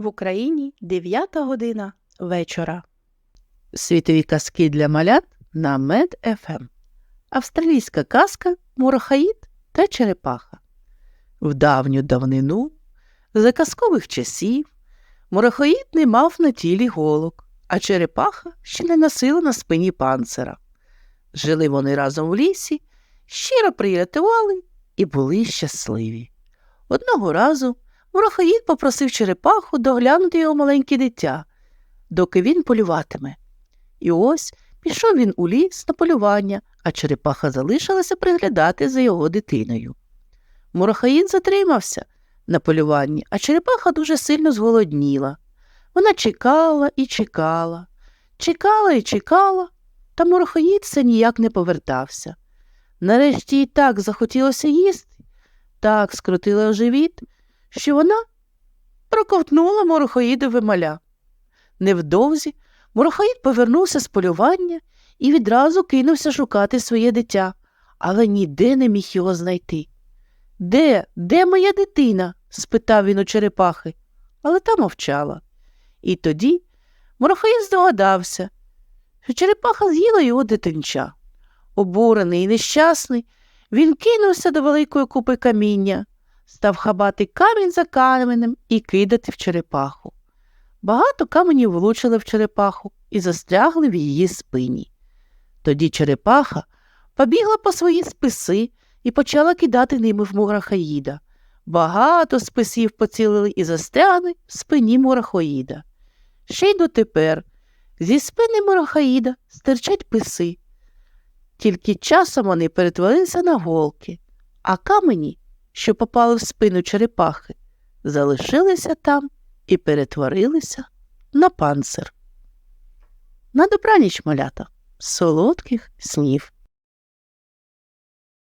В Україні 9 година вечора. Світові казки для малят на Мед-ФМ. Австралійська казка Мурахаїд та Черепаха. В давню давнину, за казкових часів, Мурахаїд не мав на тілі голок, а черепаха ще не носила на спині панцира. Жили вони разом в лісі, щиро приятували і були щасливі. Одного разу Мурахаїд попросив черепаху доглянути його маленьке дитя, доки він полюватиме. І ось пішов він у ліс на полювання, а черепаха залишилася приглядати за його дитиною. Мурахаїд затримався на полюванні, а черепаха дуже сильно зголодніла. Вона чекала і чекала, чекала і чекала, та Мурахаїд все ніяк не повертався. Нарешті їй так захотілося їсти, так скрутила живіт, що вона проковтнула Мурахаїдове маля. Невдовзі Мурахаїд повернувся з полювання і відразу кинувся шукати своє дитя, але ніде не міг його знайти. Де, де моя дитина? спитав він у черепахи, але та мовчала. І тоді Мурахаїд здогадався, що черепаха з'їла його дитинча. Обурений і нещасний, він кинувся до великої купи каміння, став хабати камінь за каменем і кидати в черепаху. Багато каменів влучили в черепаху і застрягли в її спині. Тоді черепаха побігла по свої списи і почала кидати ними в Мурахаїда. Багато списів поцілили і застрягли в спині Мурахоїда. Ще й дотепер зі спини Мурахаїда стирчать писи. Тільки часом вони перетворилися на голки, а камені, що попали в спину черепахи, залишилися там і перетворилися на панцир. На добраніч, малята, солодких снів.